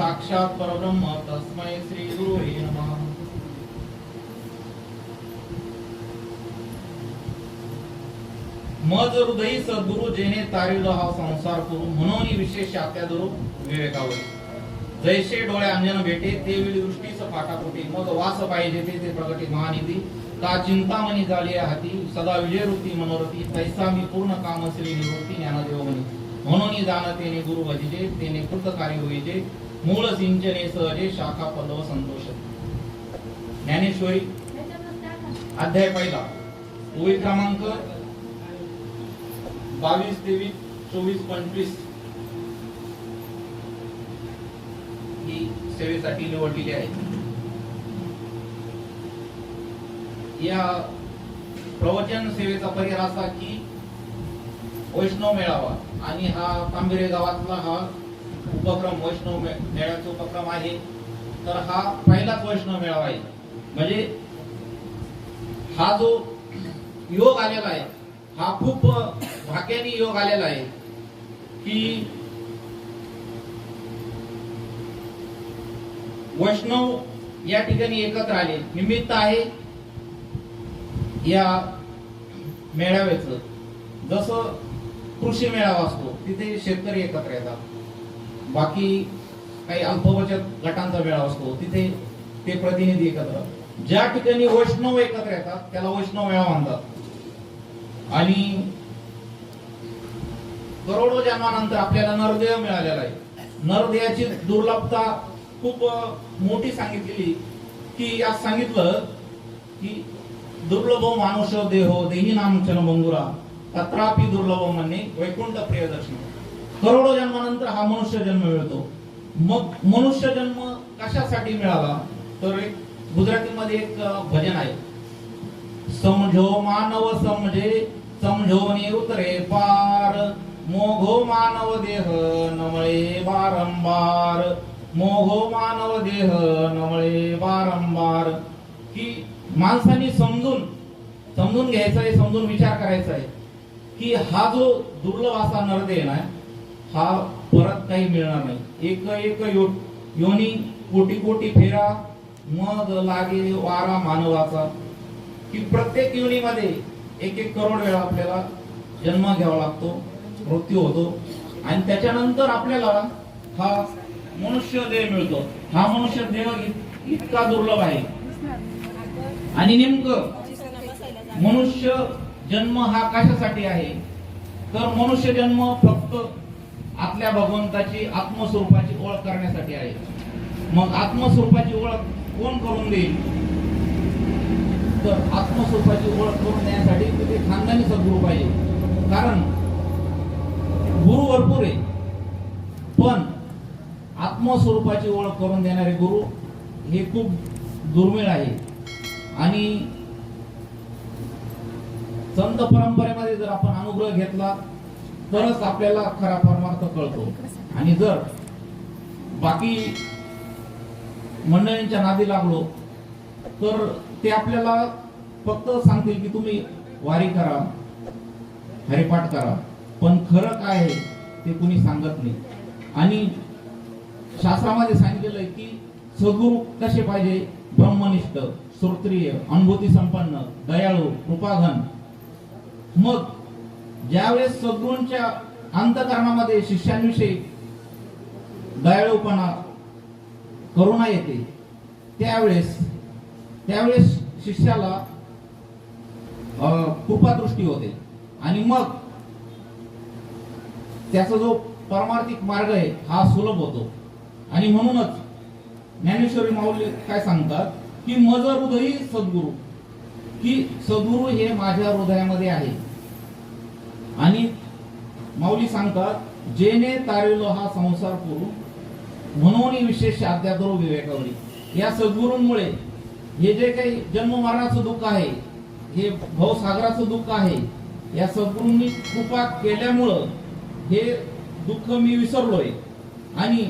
साक्षात परब्रह्म तस्मै श्री गुरु नमः. मज हृदयी सद्गुरु जेने तारिल हा संसार करू म्हणून विशेष आत्या दुरु विवेकावर. जैसे डोळे अंजन भेटे ते वेळी दृष्टीच पाठापोटी मग वास पाहिजे ते ते प्रगटी महानिधी. का चिंतामणी झाली हाती? सदा विजय वृत्ती मनोरथी. तैसा मी पूर्ण काम श्री निवृत्ती ज्ञानदेव म्हणी म्हणून जाणतेने गुरु भजिजे तेने कृत कार्य होईजे. मूळ सिंचने सहजे शाखा पदव संतोष ज्ञानेश्वरी अध्याय पहिला. ओळी क्रमांक बावीस तेवीस चोवीस पंचवीस. ही सेवेसाठी निवडलेली आहे या प्रवचन सेवेचा परिहार असा की वैष्णव मेळावा आणि हा तांबेरे गावातला हा उपक्रम वैष्णव मेळ्याचा उपक्रम आहे. तर हा पहिलाच वैष्णव मेळावा आहे. म्हणजे हा जो योग आलेला आहे हा खूप भाग्याने योग आलेला आहे की वैष्णव या ठिकाणी एकत्र आले. निमित्त आहे या मेळाव्याचं. जसं कृषी मेळावा असतो तिथे शेतकरी एकत्र येतात. बाकी काही अल्पबचत गटांचा वेळा असतो तिथे ते प्रतिनिधी एकत्र. ज्या ठिकाणी वैष्णव एकत्र येतात त्याला वैष्णव वेळा म्हणतात. आणि करोडो जन्मानंतर आपल्याला नरदेह मिळालेला आहे. नरदेहाची दुर्लभता खूप मोठी सांगितलेली की यात सांगितलं की दुर्लभ मानुष देहो देही नाम चनबंगुरा तत्रापि दुर्लभ म्हणणे वैकुंठ प्रियदर्शन करोडो जन्मानंतर हा मनुष्य जन्म मिळतो. मग मनुष्य जन्म कशासाठी मिळाला? तर एक गुजरातीमध्ये एक भजन आहे. समझो मानव समजे समझोनी उतरे पार. मोघो मानव देह नमळे बारंबार. मोघो मानव देह नमळे बारंबार. की माणसाने समजून समजून घ्यायचं आहे समजून विचार करायचा आहे. की हा जो दुर्लभ असा नरदेह आहे हा परत काही मिळणार नाही. एक एक यो योनी कोटी कोटी फेरा मग लागे वारा मानवाचा. की प्रत्येक योनीमध्ये एक एक करोड वेळा आपल्याला जन्म घ्यावा लागतो मृत्यू होतो. आणि त्याच्यानंतर आपल्याला हा मनुष्य देह मिळतो. हा मनुष्य देह इतका दुर्लभ आहे. आणि नेमकं मनुष्य जन्म हा कशासाठी आहे? तर मनुष्य जन्म फक्त आपल्या भगवंताची आत्मस्वरूपाची ओळख करण्यासाठी आहे. मग आत्मस्वरूपाची ओळख कोण करून देईल? तर आत्मस्वरूपाची ओळख करून देण्यासाठी तिथे खानदानी सद्गुरू पाहिजे. कारण गुरु भरपूर आहे. पण आत्मस्वरूपाची ओळख करून देणारे गुरु हे खूप दुर्मिळ आहे. आणि संत परंपरेमध्ये जर आपण अनुग्रह घेतला तरच आपल्याला खरा परमार्थ कळतो. आणि जर बाकी मंडळींच्या नादी लागलो तर ते आपल्याला फक्त सांगतील की तुम्ही वारी करा हरिपाठ करा. पण खरं काय आहे ते कुणी सांगत नाही. आणि शास्त्रामध्ये सांगितलेलं आहे की सद्गुरू कसे पाहिजे? ब्रह्मनिष्ठ श्रोत्रिय अनुभूती संपन्न दयाळू कृपाघन मग ज्यावेळेस सद्गुणच्या अंतकरणामध्ये शिष्यांविषयी दयाळूपणा करुणा येते त्यावेळेस त्यावेळेस शिष्याला कृपादृष्टी होते. आणि मग त्याचा जो परमार्थिक मार्ग आहे हा सुलभ होतो. आणि म्हणूनच ज्ञानेश्वरी माऊली काय सांगतात की मज हृदयी सद्गुरू. की सद्गुरू हे माझ्या हृदयामध्ये आहे. आणि माऊली सांगतात जेने तारविलो हा संसार करू म्हणून विशेष अध्यात्म विवेकावरी. या सद्गुरूंमुळे हे जे काही जन्म मरणाचं दुःख आहे हे भवसागराचं दुःख आहे या सद्गुरूंनी कृपा केल्यामुळं हे दुःख मी विसरलोय. आणि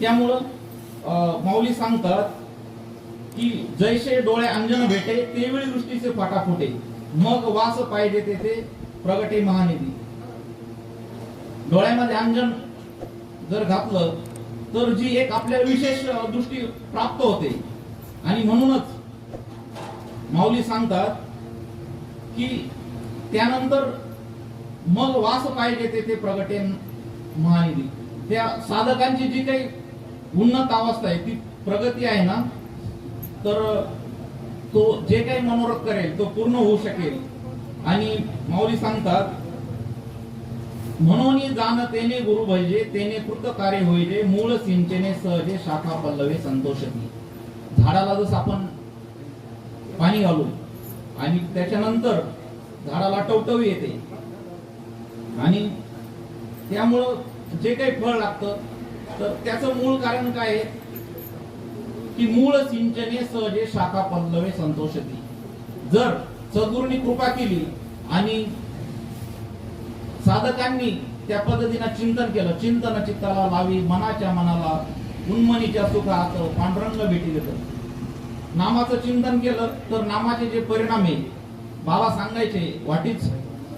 त्यामुळं माऊली सांगतात की जैसे डोळे अंजन भेटे तेवेळी दृष्टीचे फाटाफुटे मग वास पाहिजे तेथे प्रगटे महानिधी. डोळ्यामध्ये अंजन जर घातलं तर जी एक आपल्याला विशेष दृष्टी प्राप्त होते. आणि म्हणूनच माऊली सांगतात की त्यानंतर मग वास पाहिजे ते ते प्रगटे महानिधी. त्या साधकांची जी काही उन्नत अवस्था आहे ती प्रगती आहे ना तर तो जे काही मनोरथ करेल तो पूर्ण होऊ शकेल. आणि माऊली सांगतात म्हणून जाण तेने गुरु भजे तेने कृत कार्य होईले मूळ सिंचने सहजे शाखा पल्लवे संतोषती झाडाला जसं आपण पाणी घालू आणि त्याच्यानंतर झाडाला टवटवी येते. आणि त्यामुळं जे काही फळ लागतं तर त्याचं मूळ कारण काय आहे? की मूळ सिंचने सहजे शाखा पल्लवे संतोषती जर सद्गुरूंनी कृपा केली आणि साधकांनी त्या पद्धतीनं चिंतन केलं. चिंतन चित्ताला लावी मनाच्या मनाला उन्मनीच्या सुखात पांडुरंग भेटी देत नामाचं चिंतन केलं तर नामाचे जे परिणाम आहे बाबा सांगायचे व्हॉट इज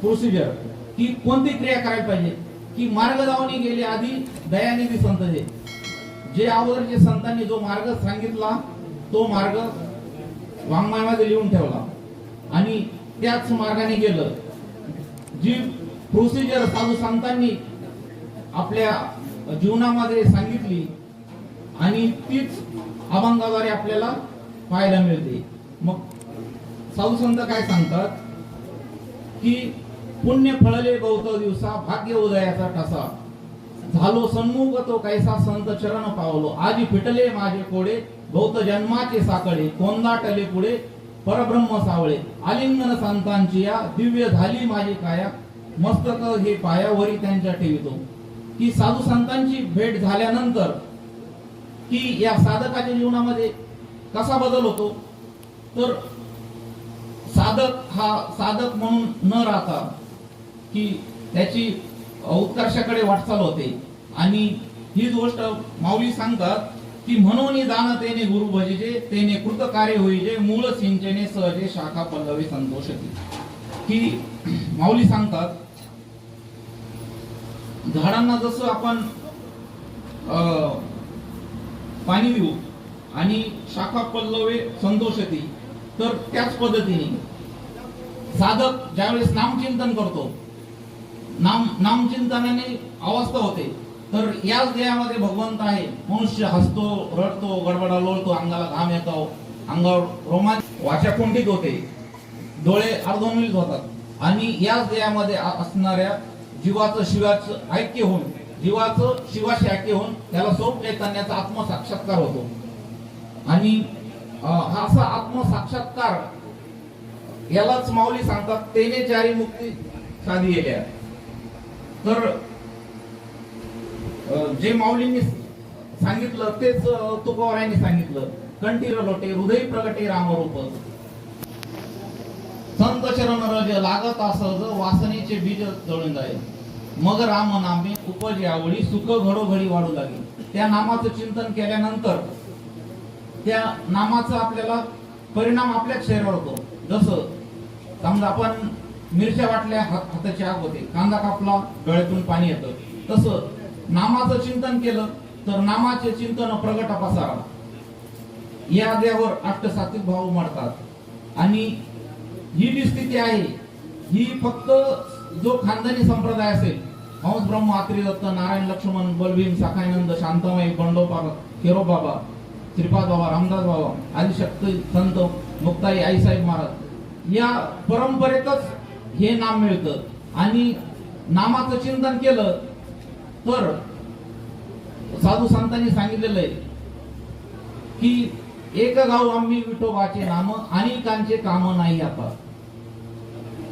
प्रोसिजर की कोणती क्रिया करायला पाहिजे? की मार्ग जाऊन गेले आधी दयानिधी संत जे जे अगोदरचे संतांनी जो मार्ग सांगितला तो मार्ग वाङ्मयामध्ये लिहून ठेवला. आणि त्याच मार्गाने गेलं. जी प्रोसिजर साधू संतांनी आपल्या जीवनामध्ये सांगितली आणि तीच अभंगाद्वारे आपल्याला पाहायला मिळते. मग साधू संत काय सांगतात? की पुण्य फळले गौत दिवसा भाग्य उदयाचा ठसा. झालो सन्मुख तो कैसा संत चरण पावलो. आजी फिटले माझे कोडे बहुत जन्माचे साकडे कोंदाटले पुढे परब्रह्म सावळे. आलिंगन संतांची या दिव्य झाली माझी काया. मस्तक हे पायावरी त्यांच्या ठेवितो. की साधू संतांची भेट झाल्यानंतर की या साधकाच्या जीवनामध्ये कसा बदल होतो? तर साधक हा साधक म्हणून न राहता की त्याची उत्कर्षाकडे वाटचाल होते. आणि हीच गोष्ट माऊली सांगतात की म्हणून दान तेने गुरु भजेजे तेने कृत कार्य होईजे मूळ सिंचने सहजे शाखा पल्लवे संतोष की माऊली सांगतात झाडांना जसं आपण अं, पाणी देऊ आणि शाखा पल्लवे संतोषती तर त्याच पद्धतीने साधक ज्यावेळेस नामचिंतन करतो नाम नामचिंतनाने अवस्था होते तर याच देहामध्ये भगवंत आहे. मनुष्य हसतो रडतो गडबडा लोळतो अंगाला घाम येतो अंगावर रोमांच वाचा कुंठित होते. डोळे अर्धोन्मिलित होतात. आणि याच देहामध्ये असणाऱ्या जीवाचं शिवाचं ऐक्य होऊन जीवाचं शिवाशी ऐक्य होऊन त्याला सोप चैतन्याचा आत्मसाक्षात्कार होतो. आणि हा असा आत्मसाक्षात्कार यालाच माऊली सांगतात तेने चारी मुक्ती साधी गेल्या तर जे माऊलींनी सांगितलं तेच अं, सांगितलं. कंठीर लोटे हृदय प्रगटे रामरूप संत चरण रज लागत असज वासनेचे बीज जळून जाय मग राम नामे उपजे आवडी सुख घडोघडी वाढू लागेल. त्या नामाचं चिंतन केल्यानंतर त्या नामाचा आपल्याला परिणाम आपल्या शरीरावर होतो. जसं समजा आपण मिरच्या वाटल्या हात- हाताची आग होते कांदा कापला डोळ्यातून पाणी येतं. तसं नामाचं चिंतन केलं तर नामाचे चिंतन प्रगट पसारा या देवावर अष्टसात्विक भाव उमडतात आणि ही जी स्थिती आहे ही फक्त जो खानदानी संप्रदाय असेल हंस ब्रह्म आत्री दत्त नारायण लक्ष्मण बलभीम सखानंद शांतमय बंडोपा बाबा श्रीपाद बाबा रामदास बाबा आदिशक्ती संत मुक्ताई आईसाहेब महाराज या परंपरेतच हे नाम मिळतं. आणि नामाचं चिंतन केलं तर साधू संतांनी सांगितलेलं आहे की एक गाव आम्ही विठोबाचे नाम अनेकांचे काम नाही आता.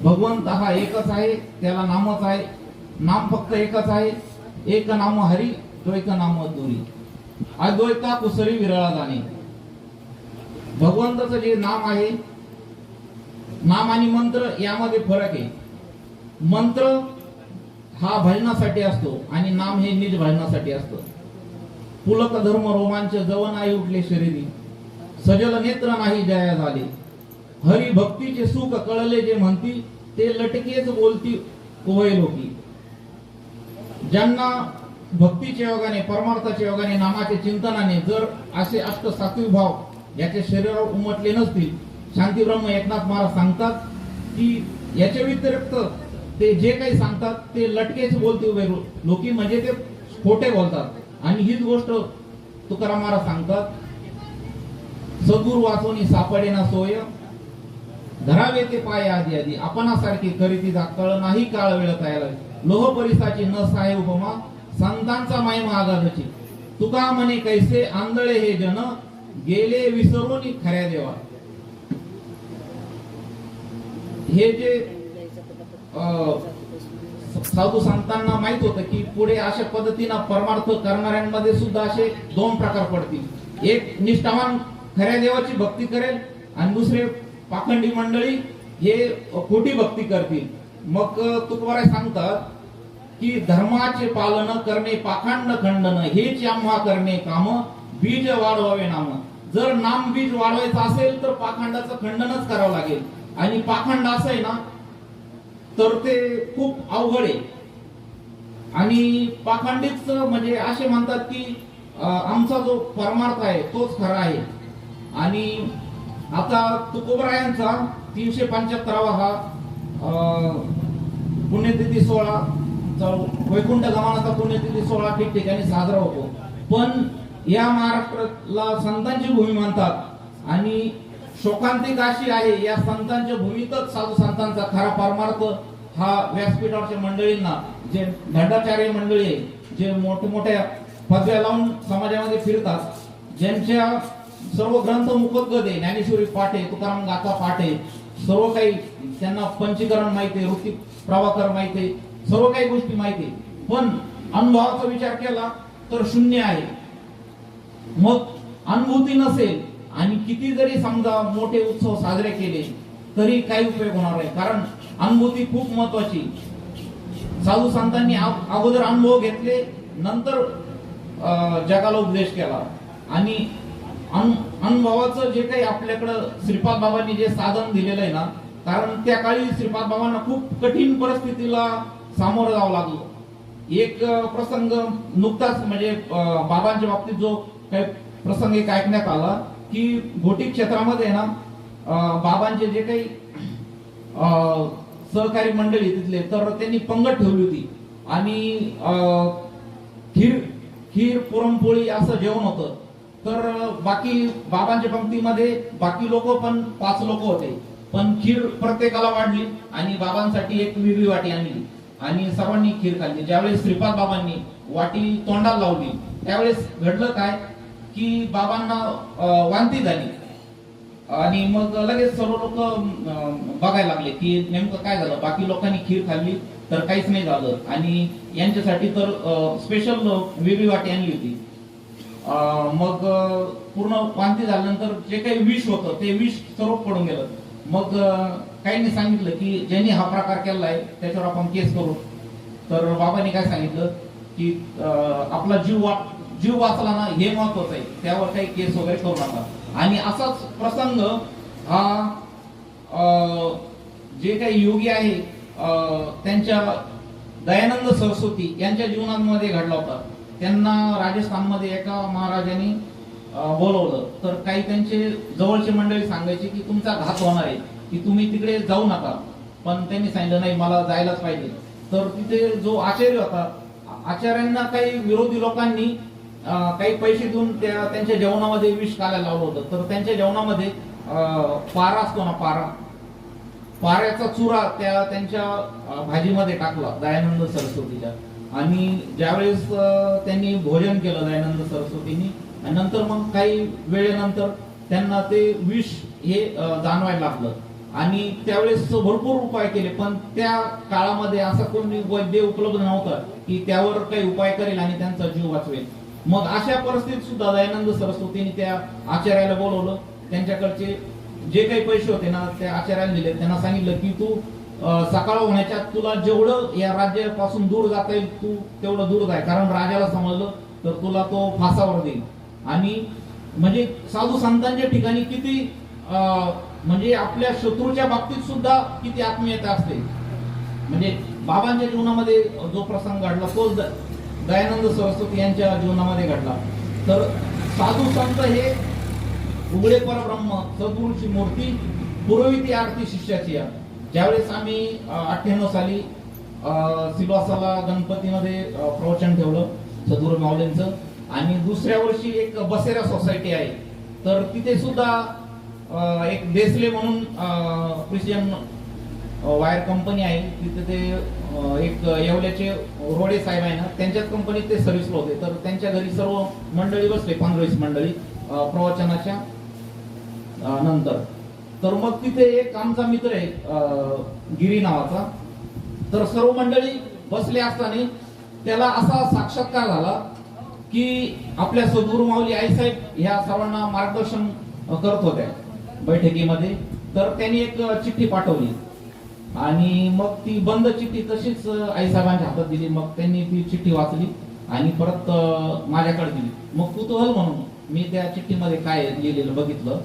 भगवंत हा एकच आहे त्याला नामच आहे. नाम फक्त एकच आहे. एक नाम हरी द्वैत नाम दुरी. अद्वैता कुसरी विरळा जाणे. भगवंताचं जे नाम आहे नाम आणि मंत्र यामध्ये फरक आहे. मंत्र हा भजनासाठी असतो आणि नाम हे निज भजनासाठी असतं. पुलक धर्म रोमांच जवन आई उठले शरीरी. सजल नेत्र नाही जया झाले. हरी भक्तीचे सुख कळले जे म्हणतील ते लटकेच बोलती कोवय लोकी. ज्यांना भक्तीच्या योगाने परमार्थाच्या योगाने नामाच्या चिंतनाने जर असे अष्ट सात्विक भाव याचे शरीरावर उमटले नसतील शांतीब्रह्म एकनाथ महाराज सांगतात की याच्या व्यतिरिक्त ते जे काही सांगतात ते लटकेच बोलते उभे लोकी म्हणजे ते खोटे बोलतात. आणि हीच गोष्ट तुकाराम महाराज सांगतात सद्गुरु वाचवणी सापडे ना सोय धरावे ते पाय आधी आधी. आपणासारखे करीती कळ नाही काळ वेळ तयार लोह परिसाची न आहे उपमा संतांचा मायमा आगाधाची तुका म्हणे कैसे आंधळे हे जन गेले विसरून खऱ्या देवा. हे जे साधू संतांना माहीत होतं की पुढे अशा पद्धतीनं परमार्थ करणाऱ्यांमध्ये सुद्धा असे दोन प्रकार पडतील. एक निष्ठावान खऱ्या देवाची भक्ती करेल आणि दुसरे पाखंडी मंडळी हे खोटी भक्ती करतील. मग तुकवारा सांगतात की धर्माचे पालन करणे पाखंड खंडन हेच आम्हा करणे काम बीज वाढवावे नाम. जर नाम बीज वाढवायचं असेल तर पाखंडाचं खंडनच करावं लागेल. आणि पाखंड असं आहे ना तर ते खूप अवघड आहे. आणि पाखंडीच म्हणजे असे म्हणतात की आमचा जो परमार्थ आहे तोच खरा आहे. आणि आता तुकोबरायांचा तीनशे पंच्याहत्तरावा हा पुण्यतिथी सोहळा वैकुंठ गमानाचा पुण्यतिथी सोहळा ठिकठिकाणी साजरा होतो. पण या महाराष्ट्राला संतांची भूमी म्हणतात. आणि शोकांतिक अशी आहे. या संतांच्या भूमीतच साधू संतांचा खरा परमार्थ हा व्यासपीठावरच्या मंडळींना जे दंडाचार्य मंडळी आहे जे मोठमोठ्या पदव्या लावून समाजामध्ये फिरतात ज्यांच्या सर्व ग्रंथ मुखोद्गत आहे. ज्ञानेश्वरी पाठ तुकाराम गाथा पाठ सर्व काही त्यांना पंचीकरण माहिती आहे ऋतिक प्रभाकर माहिती आहे सर्व काही गोष्टी माहिती आहे. पण अनुभवाचा विचार केला तर शून्य आहे. मग अनुभूती नसेल आणि किती जरी समजा मोठे उत्सव साजरे केले तरी काही उपयोग होणार नाही. कारण अनुभूती खूप महत्वाची. साधू संतांनी अगोदर अनुभव घेतले नंतर जगाला उपदेश केला. आणि अनु- अनुभवाचं जे काही आपल्याकडं श्रीपाद बाबांनी जे साधन दिलेलं आहे ना कारण त्या काळी श्रीपाद बाबांना खूप कठीण परिस्थितीला सामोरं जावं लागलं. एक प्रसंग नुकताच म्हणजे बाबांच्या बाबतीत जो काही प्रसंग एक ऐकण्यात आला की घोटी क्षेत्रामध्ये ना बाबांचे जे काही अं, सहकारी मंडळी तिथले तर त्यांनी पंगत ठेवली होती. आणि खीर खीर पुरणपोळी असं जेवण होतं. तर बाकी बाबांच्या पंक्तीमध्ये बाकी लोक पण पाच लोक होते. पण खीर प्रत्येकाला वाढली आणि बाबांसाठी एक वेगळी वाटी आणली. आणि सर्वांनी खीर खाल्ली. ज्यावेळेस श्रीपाद बाबांनी वाटी तोंडाला लावली त्यावेळेस घडलं काय? की बाबांना वांती झाली. आणि मग लगेच सर्व लोक बघायला लागले की नेमकं काय झालं? बाकी लोकांनी खीर खाल्ली तर काहीच नाही झालं. आणि यांच्यासाठी तर स्पेशल वेगळी वाटी आणली होती. मग पूर्ण वांती झाल्यानंतर जे काही विष होतं ते विष सर्व पडून गेलं. मग काहींनी सांगितलं की ज्यांनी हा प्रकार केलाय त्याच्यावर आपण केस करू. तर बाबांनी काय सांगितलं की आपला जीव वाट जीव वाचला ना हे महत्वाचं आहे. त्यावर काही केस वगैरे करू नका. आणि असाच प्रसंग हा जे काही योगी आहे त्यांच्या दयानंद सरस्वती यांच्या जीवनामध्ये घडला होता. त्यांना राजस्थानमध्ये एका महाराजांनी बोलवलं. तर काही त्यांचे जवळचे मंडळी सांगायचे की तुमचा घात होणार आहे. की तुम्ही तिकडे जाऊ नका. पण त्यांनी सांगितलं नाही मला जायलाच पाहिजे. तर तिथे जो आचार्य होता आचार्यांना काही विरोधी लोकांनी काही पैसे देऊन त्या त्यांच्या जेवणामध्ये विष घालायला लावलं होतं. तर त्यांच्या जेवणामध्ये अं, पारा असतो ना पारा पाऱ्याचा चुरा त्या त्यांच्या भाजीमध्ये टाकला दयानंद सरस्वतीच्या. आणि ज्यावेळेस त्यांनी भोजन केलं दयानंद सरस्वतींनी आणि नंतर मग काही वेळेनंतर त्यांना ते विष हे जाणवायला लागलं. आणि त्यावेळेस भरपूर उपाय केले पण त्या काळामध्ये असा कोणी वैद्य उपलब्ध नव्हता की त्यावर काही उपाय करेल आणि त्यांचा जीव वाचवेल. मग अशा परिस्थितीत सुद्धा दयानंद सरस्वतीने त्या आचार्याला बोलवलं. त्यांच्याकडचे जे काही पैसे होते ना त्या आचार्याला दिले. त्यांना सांगितलं की तू सकाळ होण्याच्या तुला जेवढं या राज्यापासून दूर जाता येईल तू तेवढं दूर जाय. कारण राजाला समजलं तर तुला तो फासावर देईल. आणि म्हणजे साधू संतांच्या ठिकाणी किती अं, म्हणजे आपल्या शत्रूच्या बाबतीत सुद्धा किती आत्मीयता असते. म्हणजे बाबांच्या जीवनामध्ये जो प्रसंग घडला तोच दयानंद सरस्वती यांच्या जीवनामध्ये घडला. तर साधू संत हे उघडे परब्रह्म सद्गुरूची मूर्ती पुरोहिती आरती शिष्याची आहे. ज्यावेळेस आम्ही अठ्ठ्याण्णव साली सिलवासाला गणपतीमध्ये प्रवचन ठेवलं सद्गुरू माऊलींचं आणि दुसऱ्या वर्षी एक बसेरा सोसायटी आहे. तर तिथे सुद्धा एक देसले म्हणून क्रिश्चियन वायर कंपनी आहे तिथे ते एक येवल्याचे रोडे साहेब आहे ना त्यांच्याच कंपनीत ते सर्व्हिसला होते. तर त्यांच्या घरी सर्व मंडळी बसले काँग्रेस मंडळी प्रवचनाच्या नंतर. तर मग तिथे एक आमचा मित्र आहे गिरी नावाचा. तर सर्व मंडळी बसले असताना त्याला असा साक्षात्कार झाला की आपल्या सद्गुरू माऊली आईसाहेब ह्या सर्वांना मार्गदर्शन करत होत्या बैठकीमध्ये. तर त्यांनी एक चिठ्ठी पाठवली. आणि मग ती बंद चिठ्ठी तशीच अ, आईसाहेबांच्या हातात दिली. मग त्यांनी ती चिठ्ठी वाचली आणि परत माझ्याकडे दिली. मग कुतूहल म्हणून मी त्या चिठ्ठीमध्ये काय लिहिलेलं बघितलं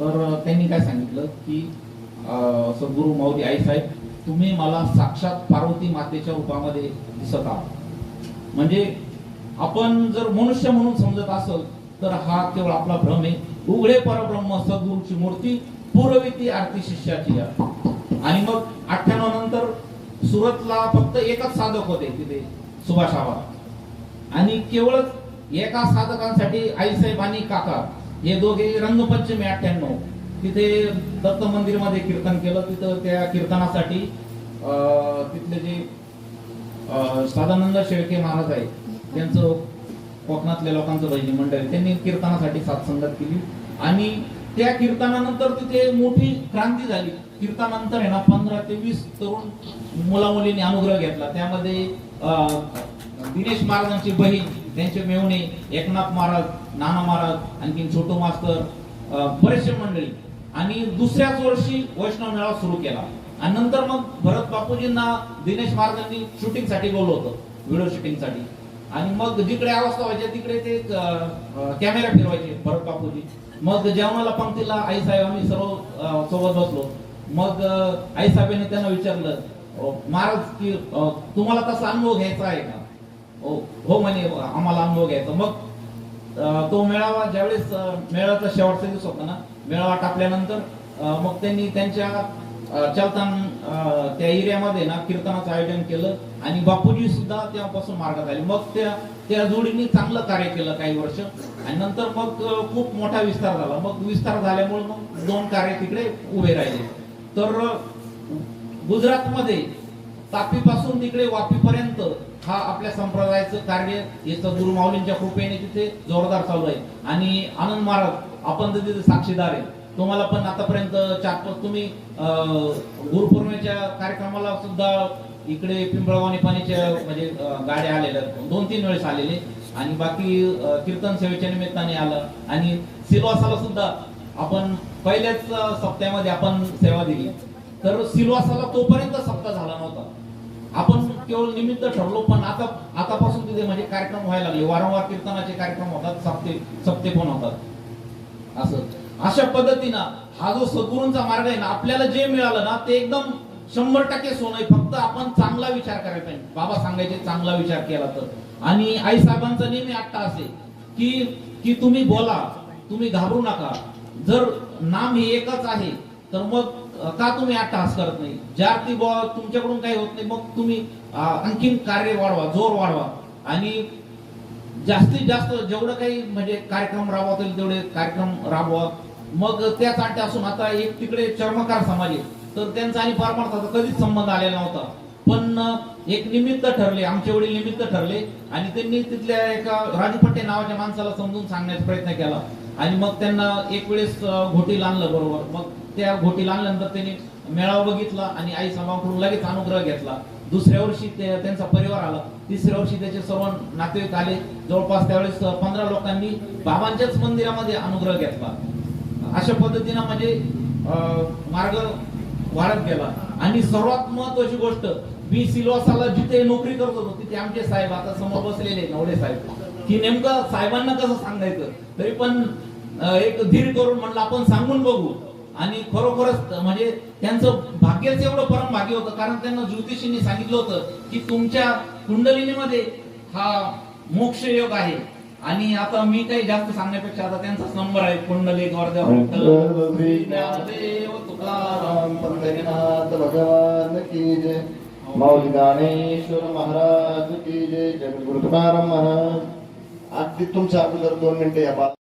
तर त्यांनी काय सांगितलं की सद्गुरु सद्गुरू माऊली आईसाहेब तुम्ही मला साक्षात पार्वती मातेच्या रूपामध्ये दिसत आहात. म्हणजे आपण जर मनुष्य म्हणून समजत असल तर हा केवळ आपला भ्रम आहे. उघडे परब्रह्म सद्गुरूची मूर्ती पुरविती आरती शिष्याची आहे. आणि मग अठ्ठ्याण्णव नंतर सुरतला फक्त एकच साधक होते तिथे सुभाष आबा आणि केवळच एका साधकांसाठी आईसाहेब आणि काका हे दोघे रंगपंचमी अठ्ठ्याण्णव तिथे दत्त मंदिरमध्ये कीर्तन केलं तिथं त्या कीर्तनासाठी तिथले जे सदानंद शेळके महाराज आहे त्यांचं कोकणातल्या लोकांचं भजनी मंडळ आहे. त्यांनी कीर्तनासाठी साथसंगत केली आणि त्या कीर्तनानंतर तिथे मोठी क्रांती झाली. कीर्तनानंतर आहे ना पंधरा ते वीस तरुण मुला मुलींनी अनुग्रह घेतला. त्यामध्ये दिनेश महाराजांची बहीण त्यांचे मेवणे एकनाथ महाराज नाना महाराज आणखी छोटो मास्तर बरेचसे मंडळी. आणि दुसऱ्याच वर्षी वैष्णव मेळावा सुरू केला. आणि नंतर मग भरत बापूजींना दिनेश महाराजांनी शूटिंगसाठी बोलवलं होतं व्हिडिओ शूटिंगसाठी आणि मग जिकडे अवस्था व्हायच्या तिकडे ते कॅमेरा फिरवायचे भरत बापूजी. मग जेवणाला पंक्तीला आई साहेब आम्ही सर्व सोबत बसलो. मग आई साहेबांनी त्यांना विचारलं महाराज की तुम्हाला तसा अनुभव घ्यायचा आहे का? हो म्हणे आम्हाला अनुभव घ्यायचा. मग तो मेळावा ज्यावेळेस मेळाचा मेळाव्याचा शेवटचा दिवस होता ना मेळावा टाकल्यानंतर मग त्यांनी त्यांच्या चलतान त्या एरियामध्ये ना कीर्तनाचं आयोजन केलं आणि बापूजी सुद्धा तेव्हापासून मार्गात आले. मग त्या त्या जोडीने चांगलं कार्य केलं काही वर्ष. आणि नंतर मग खूप मोठा विस्तार झाला. मग विस्तार झाल्यामुळे मग दोन कार्य तिकडे उभे राहिले. तर गुजरातमध्ये तापीपासून तिकडे वापीपर्यंत हा आपल्या संप्रदायाचं कार्य याचं गुरु माऊलींच्या कृपेने तिथे जोरदार चालू आहे. आणि आनंद महाराज आपण तर तिथे साक्षीदार आहे. तुम्हाला पण आतापर्यंत चार पाच तुम्ही अं, गुरुपौर्णिमेच्या कार्यक्रमाला सुद्धा इकडे पिंपळवाणी आणि म्हणजे गाड्या आलेल्या दोन तीन वेळेस आलेले. आणि बाकी कीर्तन सेवेच्या निमित्ताने आलं. आणि सिलवासाला सुद्धा आपण पहिल्याच सप्त्यामध्ये आपण सेवा दिली. तर सिलवासाला तोपर्यंत सप्ताह झाला नव्हता. आपण केवळ निमित्त ठरलो पण आता आतापासून तिथे म्हणजे कार्यक्रम व्हायला लागले. वारंवार कीर्तनाचे कार्यक्रम होतात सप्ते सप्ते पण होतात. असं. अशा पद्धतीनं हा जो सद्गुरूंचा मार्ग आहे ना आपल्याला जे मिळालं ना ते एकदम शंभर टक्के सोनं आहे. फक्त आपण चांगला विचार करायचा आहे बाबा सांगायचे चांगला विचार केला तर. आणि आई साहेबांचा नेहमी आट्टा असे की की तुम्ही बोला तुम्ही घाबरू नका. जर नाम हे एकच आहे तर मग का तुम्ही अट्टहास करत नाही? ज्या ती बुवा तुमच्याकडून काही होत नाही मग तुम्ही आणखीन कार्य वाढवा जोर वाढवा. आणि जास्तीत जास्त जेवढं काही म्हणजे कार्यक्रम राबवता येईल तेवढे कार्यक्रम राबवा. मग त्याच आटे असून आता एक तिकडे चर्मकार समाज आहे. तर त्यांचा आणि परमार्थाचा कधीच संबंध आलेला नव्हता. पण एक निमित्त ठरले आमचे वडील निमित्त ठरले आणि त्यांनी तिथल्या एका राजूपट्टे नावाच्या माणसाला समजून सांगण्याचा प्रयत्न केला. आणि मग त्यांना एक वेळेस घोटीला आणलं बरोबर. मग त्या घोटीला आणल्यानंतर त्यांनी मेळावा बघितला आणि आई साहेबांकडून लगेच अनुग्रह घेतला. दुसऱ्या वर्षी त्यांचा परिवार आला. तिसऱ्या वर्षी त्याचे सर्व नातेवाईक आले. जवळपास त्यावेळेस पंधरा लोकांनी बाबांच्याच मंदिरामध्ये अनुग्रह घेतला. अशा पद्धतीनं म्हणजे अं, मार्ग वाढत गेला. आणि सर्वात महत्वाची गोष्ट मी सिलवासाला जिथे नोकरी करत होतो तिथे आमचे साहेब आता समोर बसलेले नवडे साहेब. की नेमकं साहेबांना कसं सांगायचं? तरी पण एक धीर करून म्हणलं आपण सांगून बघू. आणि खरोखरच म्हणजे त्यांचं भाग्यच एवढं परम भाग्य होतं कारण त्यांना ज्योतिषींनी सांगितलं होतं की तुमच्या कुंडलिनीमध्ये हा मोक्ष योग आहे. आणि आता मी काही जास्त सांगण्यापेक्षा आता त्यांचाच नंबर आहे. पंढरीनाथ भगवान की जय. माऊली ज्ञानेश्वर महाराज की जय. जगद्गुरु तुकाराम महाराज. अगदी तुमच्या अगोदर दोन मिनिटे या बा-